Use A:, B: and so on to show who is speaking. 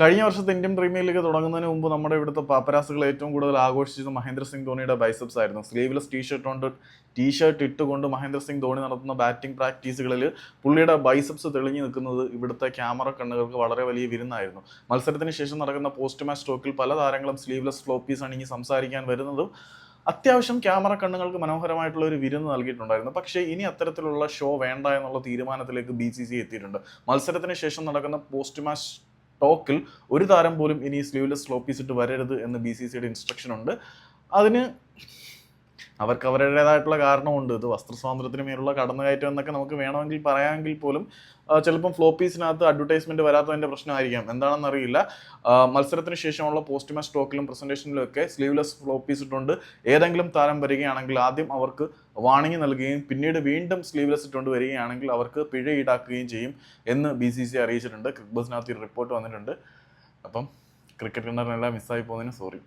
A: കഴിഞ്ഞ വർഷത്തെ Indian premier league തുടങ്ങുന്നതിന് മുമ്പ് നമ്മുടെ ഇവിടുത്തെ പാപ്പരാസുകൾ ഏറ്റവും കൂടുതൽ ആഘോഷിച്ചത് മഹേന്ദ്ര സിംഗ് ധോണിയുടെ ബൈസപ്സ് ആയിരുന്നു. സ്ലീവ്ലെസ് ടീഷർട്ട് കൊണ്ട് ടീഷർട്ട് ഇട്ടുകൊണ്ട് മഹേന്ദ്ര സിംഗ് ധോണി നടത്തുന്ന ബാറ്റിംഗ് പ്രാക്ടീസുകളിൽ പുള്ളിയുടെ ബൈസപ്സ് തെളിഞ്ഞു നിൽക്കുന്നത് ഇവിടുത്തെ ക്യാമറ കണ്ണുകൾക്ക് വളരെ വലിയ വിരുന്നായിരുന്നു. മത്സരത്തിന് ശേഷം നടക്കുന്ന പോസ്റ്റ് മാച്ച് ടോക്കിൽ പല താരങ്ങളും സ്ലീവ്ലെസ് ഫ്ലോപ്പീസ് അണിഞ്ഞ് സംസാരിക്കാൻ വരുന്നതും അത്യാവശ്യം ക്യാമറ കണ്ണുകൾക്ക് മനോഹരമായിട്ടുള്ള ഒരു വിരുന്ന് നൽകിയിട്ടുണ്ടായിരുന്നു. പക്ഷേ ഇനി അത്തരത്തിലുള്ള ഷോ വേണ്ട എന്നുള്ള തീരുമാനത്തിലേക്ക് ബി സി സി എത്തിയിട്ടുണ്ട്. മത്സരത്തിന് ശേഷം നടക്കുന്ന പോസ്റ്റ് മാച്ച് ടോക്കിൽ ഒരു താരം പോലും ഇനി സ്ലീവ്ലെസ് സ്ലോപ്പീസ് ഇട്ട് വരരുത് എന്ന് ബി സി സിയുടെ ഇൻസ്ട്രക്ഷൻ ഉണ്ട്. അതിന് അവർക്ക് അവരുടേതായിട്ടുള്ള കാരണമുണ്ട്. ഇത് വസ്ത്രസ്വാതന്ത്ര്യത്തിന് മേലുള്ള കടന്നുകയറ്റം എന്നൊക്കെ നമുക്ക് വേണമെങ്കിൽ പറയാമെങ്കിൽ പോലും ചിലപ്പം ഫ്ലോപ്പീസിനകത്ത് അഡ്വർടൈസ്മെന്റ് വരാത്തതിന്റെ പ്രശ്നമായിരിക്കാം. എന്താണെന്ന് അറിയില്ല മത്സരത്തിന് ശേഷമുള്ള പോസ്റ്റ് മാച്ച് ടോക്കിലും പ്രസന്റേഷനിലും ഒക്കെ സ്ലീവ്ലെസ് ഫ്ലോപ്പീസ് ഇട്ടുണ്ട്. ഏതെങ്കിലും താരം വരികയാണെങ്കിൽ ആദ്യം അവർക്ക് വാണിംഗ് നൽകുകയും പിന്നീട് വീണ്ടും സ്ലീവ്ലെസ് ഇട്ടുകൊണ്ട് വരികയാണെങ്കിൽ അവർക്ക് പിഴ ഈടാക്കുകയും ചെയ്യും എന്ന് ബി സി സി അറിയിച്ചിട്ടുണ്ട്. ക്രിക്ബസിനകത്ത് ഒരു റിപ്പോർട്ട് വന്നിട്ടുണ്ട്. അപ്പം ക്രിക്കറ്റ് കണ്ടറിനെല്ലാം മിസ്സായി പോകുന്നതിന് സോറി.